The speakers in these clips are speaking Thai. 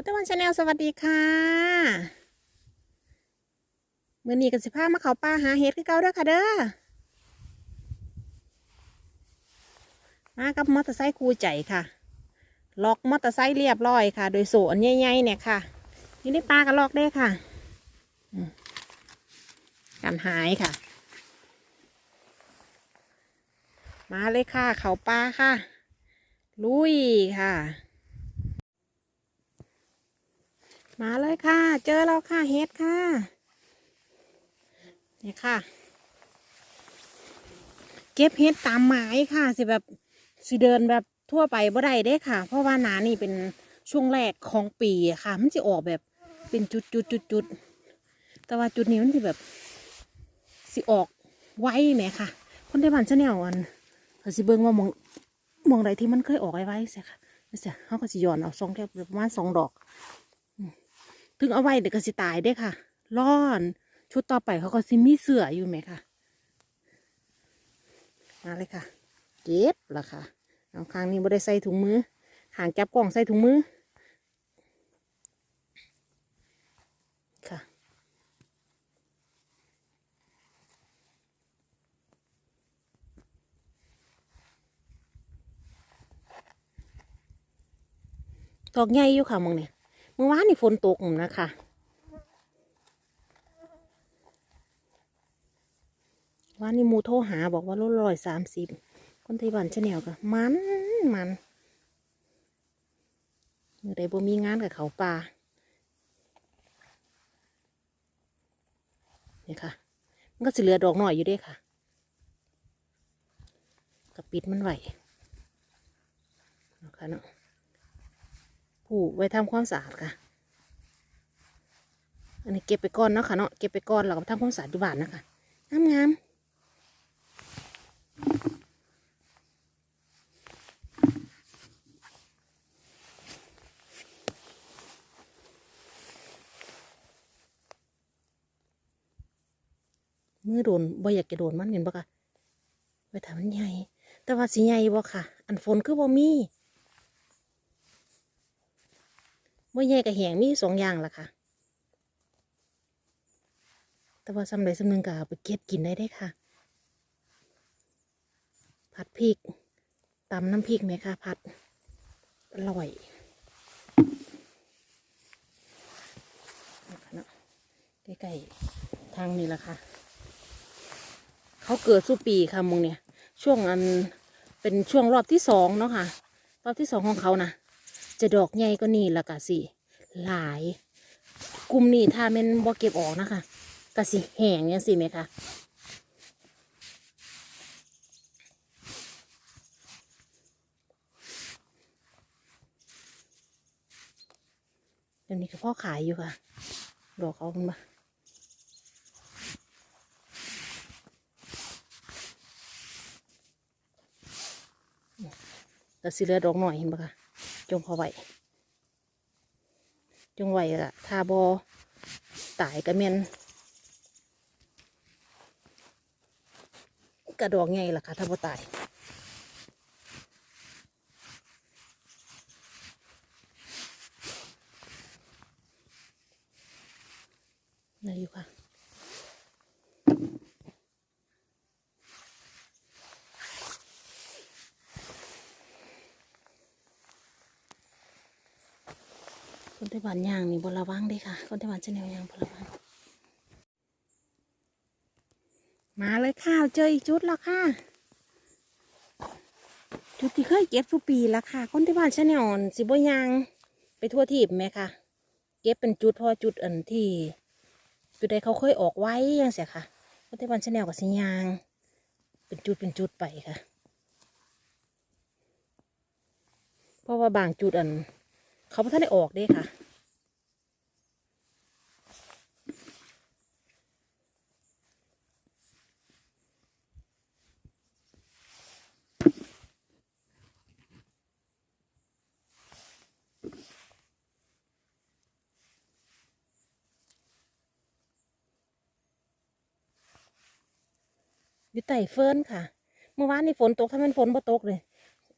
คุณตะวันชาแนลสวัสดีค่ะเมื่อนี้กันสิพามาเขาป่าหาเห็ดคือเก่าเด้อค่ะเด้อมากับมอเตอร์ไซค์คูใจค่ะ ล็อกมอเตอร์ไซค์เรียบร้อยค่ะ โดยโซนใหญ่ๆเนี่ยค่ะนี่ได้ปลากันล็อกได้ค่ะกันหายค่ะ มาเลยค่ะ เขาปลาค่ะ ลุยค่ะ มาเลยค่ะ เจอแล้วค่ะเฮ็ดค่ะ นี่ค่ะ เก็บเฮ็ดตามหมายค่ะ สิแบบสิเดินแบบทั่วไปบ่ได้เด้ค่ะ เพราะว่าหนานี่เป็นช่วงแรกของปีค่ะ มันจะออกแบบเป็นจุดจุดจุดจุดๆแต่ว่าจุดนี้มันสิแบบสิออกไว้แหมค่ะ คนที่บ้านชาแนลอันเขาสิเบิ่งว่ามองมองใดที่มันเคยออกไว้ไว้เสียค่ะเสียเขาก็สิย้อนเอาสองแค่ประมาณสองดอก ถึงเอาไว้เดี๋ยวก็สิตายได้ค่ะ ร้อน ชุดต่อไปเขาก็สิมีเสืออยู่ไหมค่ะ มาเลยค่ะ เก็บละค่ะเอาข้างนี้ไม่ได้ใส่ถุงมือหางจับกล่องใส่ถุงมือ ค่ะดอกใหญ่อยู่ค่ะมึงเนี่ย เมื่อวานนี่ฝนตกนะคะวันนี้มูโทรหาบอกว่าลดร้อยสามสิบคนไต้หวันชาแนลก็มันมันเมื่อใดบ่มีงานกับเขาป่าเนี่ยค่ะ มันก็สิเหลือดอกหน่อยอยู่ด้วยค่ะกับปิดมันไหวนะคะเนาะ ผูกไว้ทำความสะอาดค่ะ อันนี้เก็บไปก่อนเนาะค่ะเนาะเก็บไปก่อนแล้วก็ทำความสะอาดอยู่บ้านนะคะงามงามๆมือโดนบ่อยากจะโดนมันเห็นบ่คะไปทำมันใหญ่ แต่ว่าสีใหญ่บ่ค่ะ อันฝนคือบ่มี บ่ใหญ่กับแหงมีสองอย่างล่ะค่ะ แต่ว่าสำเร็จสำนึงก็เอาไปเก็บกินได้ได้ค่ะ ผัดพริกตำน้ำพริกไหมคะผัดอร่อยใกล้ๆทางนี้ละค่ะ เขาเกิดสุปีค่ะมึงเนี่ย ช่วงอันเป็นช่วงรอบที่สองเนาะค่ะ รอบที่สองของเขานะ จะดอกใหญ่ก็นี่ละกะสิหลายกลุ่มนี้ถ้าแมันบ่เก็บออกนะคะกะสิแห้งยังสิไหมคะเดี๋ยวนี้ก็พ่อขายอยู่ค่ะ ดอกเขาเป็นมาแต่สิเหลือดอกหน่อยเห็นปะคะ จงพอไหวจงไหวละถ้าบอตายกระเมนกระดอกไงล่ะคะถ้าบอตายนี่อยู่ค่ะ คนไต้หวันยางนี่บระวังด้ค่ะ คนไต้หวันชาแนลยางบระวัง มาเลยค่ะ เจออีกจุดแล้วค่ะ จุดที่เคยเก็บทุกปีแล้วค่ะ คนไต้หวันชาแนลสิบยางไปทั่วทีบไหมค่ะ เก็บเป็นจุดเพอจุดอันที่ จุดใดเขาเคยออกไว้ยังเสียค่ะ คนไต้หวันชาแนลกับสิยาง เป็นจุดเป็นจุดไปค่ะ เพราะว่าบางจุดอันเขาไม่ทันได้ออกเด้ค่ะ อยู่ไต่เฟิร์นค่ะ เมื่อวานนี่ฝนตกถ้ามันฝนบ่ตกเลย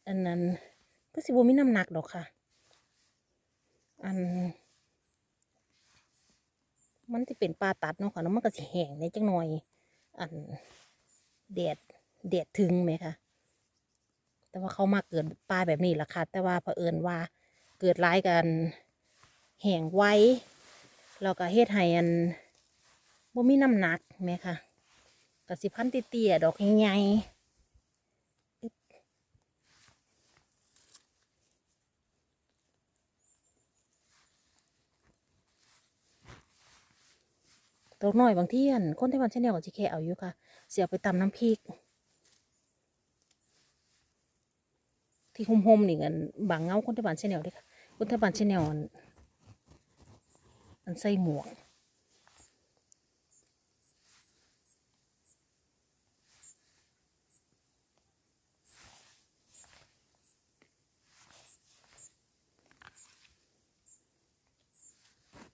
อันนั้นก็สิบ่มีน้ำหนักดอกค่ะ อัน มันจะเป็นปลาตัดเนาะค่ะแล้วมันก็สิแห้งในจังหน่อย อันแดดแดดถึงไหมคะแต่ว่าเขามาเกิดปลาแบบนี้แหละค่ะ แต่ว่าเผอิญว่าเกิดร้ายกันแห้งไว้แล้วก็เฮ็ดให้อันบ่มีน้ำหนักไหมคะ กสิพันเตียดอกใหญ่ๆอึ๊บดอกน้อยบางที่อันคนไต้หวันเช่นเดียวกับจีเคเอาอยู่ค่ะ เสียไปตำน้ำพริก ที่ห่มๆนี่กันบางเงาคนไต้หวันเช่นเดียวด้อค่ะคนไต้หวันเช่นเดียวอันอันใส่หมวก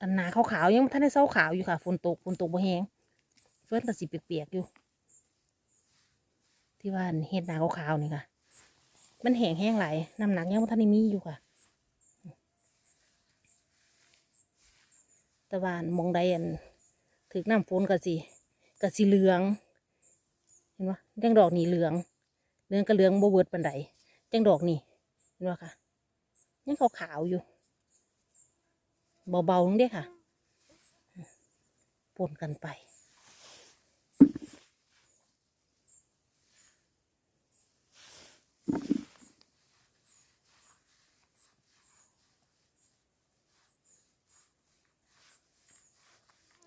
อันหนาขาวๆยังท่านได้เศร้าขาวอยู่ค่ะฝนตกฝนตกบ่แห้งเฟิร์นก็สิเปียกๆอยู่ ที่ว่าเฮ็ดหนาขาวๆนี่ค่ะ มันแห้งแห้งไหลน้ำหนักยังท่านได้มีอยู่ค่ะต่ว่าอันมองใดอันถึกน้ำฝนก็สิก็สิเหลือง เห็นปะจังดอกนี่เหลืองเหลืองก็เหลืองบ่เวิร์ดปานใดจังดอกนี่เห็นปะค่ะยังขาวๆอยู่ เบาๆนึงเด้อค่ะปนกันไป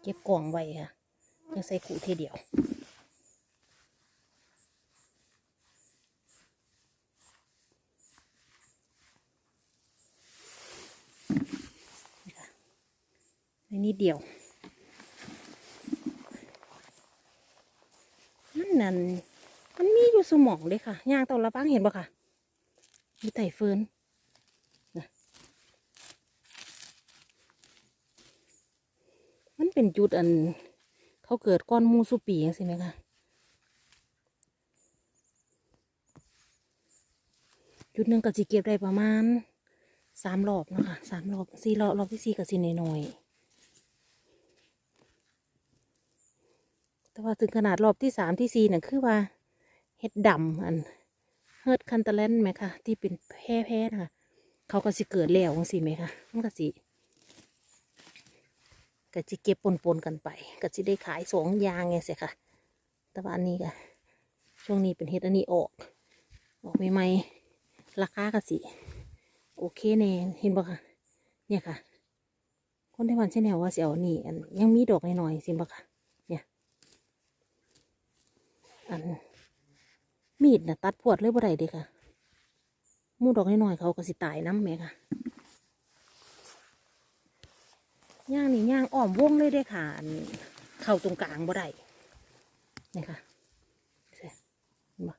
เก็บกล่องไว้ค่ะยังใส่ขู่เทเดียว ในนิดเดียวมันนั่นมันมีอยู่สมองเลยค่ะย่างตอนละปังเห็นปะค่ะ มีไต่เฟินมันเป็นจุดอัน เขาเกิดก้อนมูสุปีอย่างสิไหมคะจุดหนึ่งก็จะเก็บได้ประมาณสามรอบนะคะสามรอบสี่รอบรอบที่สี่ก็สินน้อยๆแต่ ว่าถึงขนาดรอบที่สามที่สี่เนี่ยคือว่าเห็ดดำอันเฮิดคันตะเลนไหมคะที่เป็นแพร่แพร่นะคะเขาก็สิเกิดแล้วจังสิไหมคะมันก็สิก็จะเก็บปนๆกันไปก็จะได้ขายสองอย่างไงสิค่ะแต่ว่าอันนี้ก็ช่วงนี้เป็นเห็ดอันนี้ออก ออกใหม่ๆราคาก็สิโอเคแน่เห็นบ่คะเนี่ยค่ะ คนที่วันเช่นแนวว่าเสิเอานี่อันยังมีดอกน้อยๆสิบ่ค่ะเนี่ย อัน มีดน่ะตัดพวดเลยบ่ได้เด้ค่ะมูดอกน้อยๆเขาก็สิตายน้ำแม่ค่ะย่างนี่ย่างอ้อมวงเลยเด้ค่ะเข้าตรงกลางบ่ได้นี่ค่ะเห็นบ่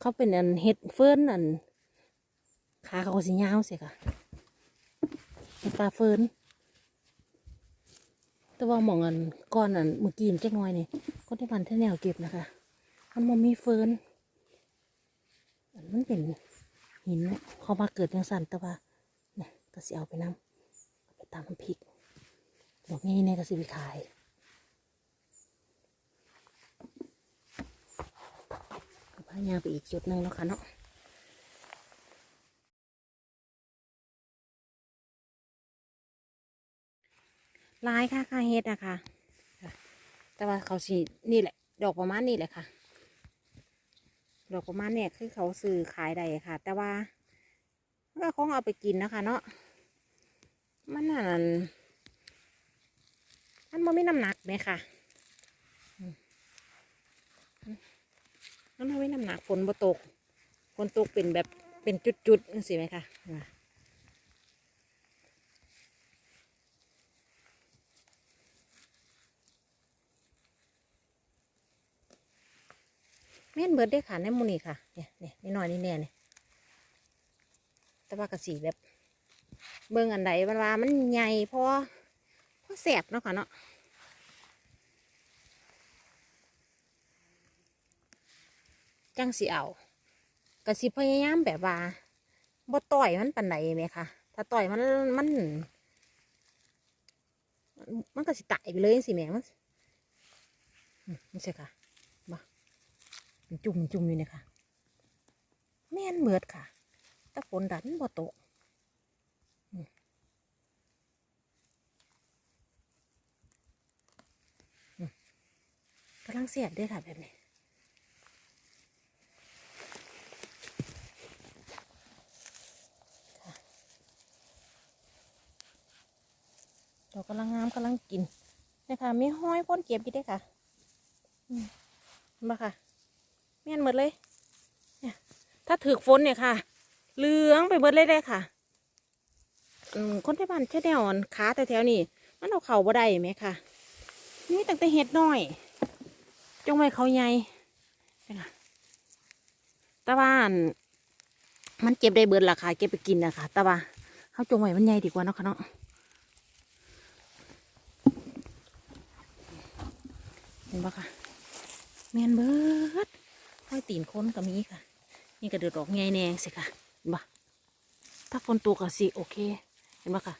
เขาเป็นอันเห็ดเฟิร์นอันขาเขาก็สิยาวสิค่ะ ปลาเฟินแต่ว่ามองอันก้อนอันเมื่อกี้นี่จักหน่อยนี่ก็ได้พันเท่แนวเก็บนะคะมันบ่มีเฟินอันมันเป็นหินเขามาเกิดจังสั่นแต่ว่าเนี่ยก็สิเอาไปน้ำไปตำน้ำพริกดอกนี้เนี่ยก็สิไปขายพายางไปอีกจุดหนึ่งแล้วค่ะเนาะ ลายค่ะค่ะเฮ็ดอะค่ะ แต่ว่าเขาสีนี่แหละ ดอกประมาณนี้แหละค่ะ ดอกประมาณเนี่ยคือเขาซื้อขายได้ค่ะ แต่ว่าก็คงเอาไปกินนะคะเนาะ มันนั่นมันบ่มีน้ำหนักไหมค่ะ มันทำให้น้ำหนักฝนบ่ตก ฝนตกเป็นแบบเป็นจุดๆนั่นสิไหมคะน่ะแม่นเบิดได้ค่ะในมูนี่ค่ะเนี่ยเนี่ยนี่น้อยนี่แน่เนี่ยแต่ว่ากระสีแบบ เบิ่งอันใดมันว่ามันใหญ่พอพอแสบเนาะค่ะเนาะจังสิเอาก็สิพยายามแบบว่าบ่ต่อยมันปานใดไหมคะถ้าต่อยมันมัน มันก็สิตายไปเลยสิแม่มันอืมนี่ใช่ค่ะ จุ่มจุ่มอยู่เนี่ยค่ะ แม่นเหมือดค่ะแต่ฝนดันบ่ตกอืมอืมกำลังเสียบด้วยค่ะแบบนี้ดอกกำลังงามกำลังกินนะคะมีห้อยพ่นเก็บอยู่ด้ค่ะมเห็นปะค่ะ ม่นหมดเลยเนี่ยถ้าถือฝนเนี่ยค่ะ เหลืองไปหมดเลยได้ค่ะคนที่บ้านเช่แนวอันขาแต่แถวนี่มันเอาเข่าบ่ได้ไหมค่ะ นี่ตั้งแต่เห็ดน้อย จงไว้เขาใหญ่นะคะตะวาน มันเก็บได้เบิดราคาเก็บไปกินนะคะต่ว่าเขาจงไว้มันใหญ่ดีกว่าเนาะค่ะเนาะเห็นปะคะแมนเบิด ห้อยตีนค้นก็มีค่ะ นี่ก็เดือดดอกไงแนงสิค่ะเห็นปะถ้าฝนตกก็สิโอเค เห็นปะคะ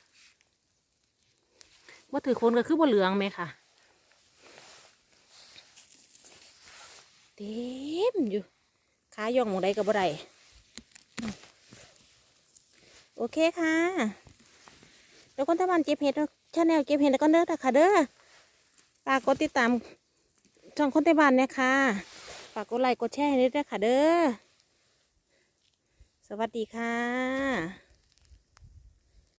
ว่าถือคนก็คือบ่เหลืองไหมค่ะ เต็มอยู่ขาย่องหมองใดก็บ่ได้อืมโอเคค่ะเดี๋ยวคนตะวันเจ็บเห็ดชาแนลเจ็บเห็ดแล้วก็เด้อค่ะเด้อฝากกดติดตามช่องคนไต้บ้านเนี่ยค่ะฝากกดไลค์กดแชร์ให้ด้วยค่ะเด้อ สวัสดีค่ะ